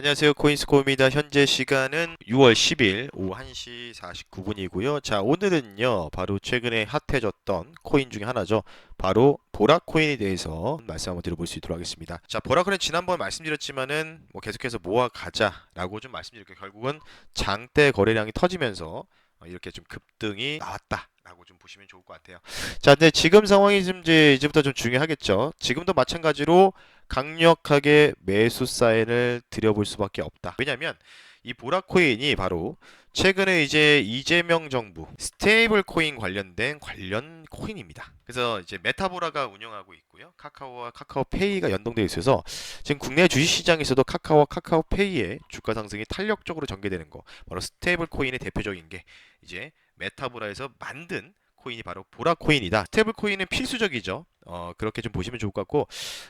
안녕하세요. 코인스코입니다. 현재 시간은 6월 10일 오후 1시 49분이고요. 자, 오늘은요. 바로 최근에 핫해졌던 코인 중에 하나죠. 바로 보라코인에 대해서 말씀 한번 드려볼 수 있도록 하겠습니다. 자, 보라코인 지난번 말씀드렸지만은 뭐 계속해서 모아 가자라고 좀 말씀드렸고 결국은 장대 거래량이 터지면서 어, 이렇게 좀 급등이 나왔다 라고 좀 보시면 좋을 것 같아요. 자, 근데 지금 상황이 좀 이제 이제부터 좀 중요하겠죠. 지금도 마찬가지로 강력하게 매수 사인을 드려볼 수밖에 없다. 왜냐하면 이 보라코인이 바로 최근에 이제 이재명 정부 스테이블 코인 관련된 관련 코인입니다. 그래서 이제 메타보라가 운영하고 있고요. 카카오와 카카오페이가 연동되어 있어서 지금 국내 주식 시장에서도 카카오와 카카오페이의 주가 상승이 탄력적으로 전개되는 거 바로 스테이블 코인의 대표적인 게 이제 메타보라에서 만든 코인이 바로 보라 코인이다. 스테이블 코인은 필수적이죠. 어, 그렇게 좀 보시면 좋을 것 같고,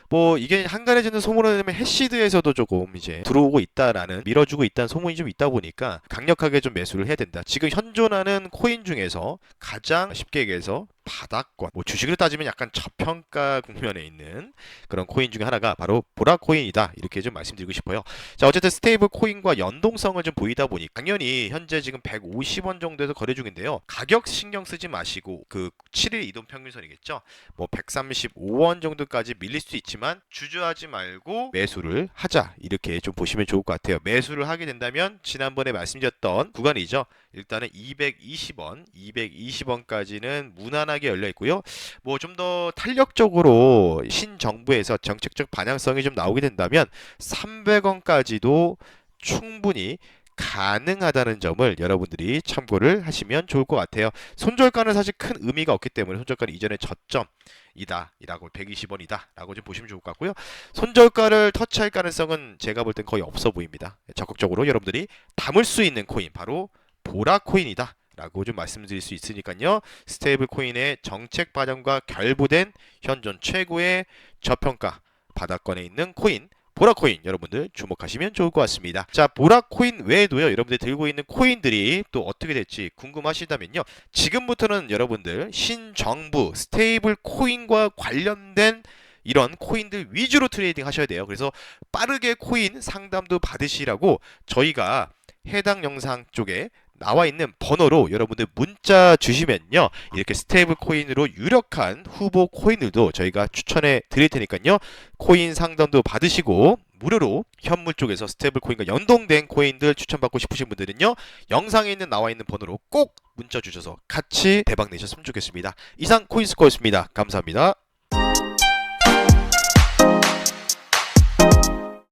뭐, 이게 한간해지는 소문을 내면 해시드에서도 조금 이제 들어오고 있다라는, 밀어주고 있다는 소문이 좀 있다 보니까 강력하게 좀 매수를 해야 된다. 지금 현존하는 코인 중에서 가장 쉽게 얘기해서 바닥권, 뭐 주식으로 따지면 약간 저평가 국면에 있는 그런 코인 중에 하나가 바로 보라 코인이다. 이렇게 좀 말씀드리고 싶어요. 자, 어쨌든 스테이블 코인과 연동성을 좀 보이다 보니 당연히 현재 지금 150원 정도에서 거래 중인데요. 가격 신경 쓰지 마시고 그 7일 이동 평균선이겠죠. 뭐 135원 정도까지 밀릴 수 있지만 주저하지 말고 매수를 하자. 이렇게 좀 보시면 좋을 것 같아요. 매수를 하게 된다면 지난번에 말씀드렸던 구간이죠. 일단은 220원, 220원까지는 무난 하게 열려 있고요. 뭐 좀 더 탄력적으로 신정부에서 정책적 반향성이 좀 나오게 된다면 300원까지도 충분히 가능하다는 점을 여러분들이 참고를 하시면 좋을 것 같아요. 손절가는 사실 큰 의미가 없기 때문에 손절가는 이전에 저점이다, 이라고 120원이다, 라고 좀 보시면 좋을 것 같고요. 손절가를 터치할 가능성은 제가 볼 땐 거의 없어 보입니다. 적극적으로 여러분들이 담을 수 있는 코인, 바로 보라 코인이다. 라고 좀 말씀드릴 수 있으니까요. 스테이블 코인의 정책 반영과 결부된 현존 최고의 저평가 바닥권에 있는 코인 보라코인 여러분들 주목하시면 좋을 것 같습니다. 자, 보라코인 외에도요, 여러분들 들고 있는 코인들이 또 어떻게 될지 궁금하시다면요. 지금부터는 여러분들 신정부 스테이블 코인과 관련된 이런 코인들 위주로 트레이딩 하셔야 돼요. 그래서 빠르게 코인 상담도 받으시라고 저희가 해당 영상 쪽에 나와 있는 번호로 여러분들 문자 주시면요. 이렇게 스테이블 코인으로 유력한 후보 코인들도 저희가 추천해 드릴 테니까요. 코인 상담도 받으시고 무료로 현물 쪽에서 스테이블 코인과 연동된 코인들 추천받고 싶으신 분들은요. 영상에 있는 나와 있는 번호로 꼭 문자 주셔서 같이 대박 내셨으면 좋겠습니다. 이상 코인스코였습니다. 감사합니다.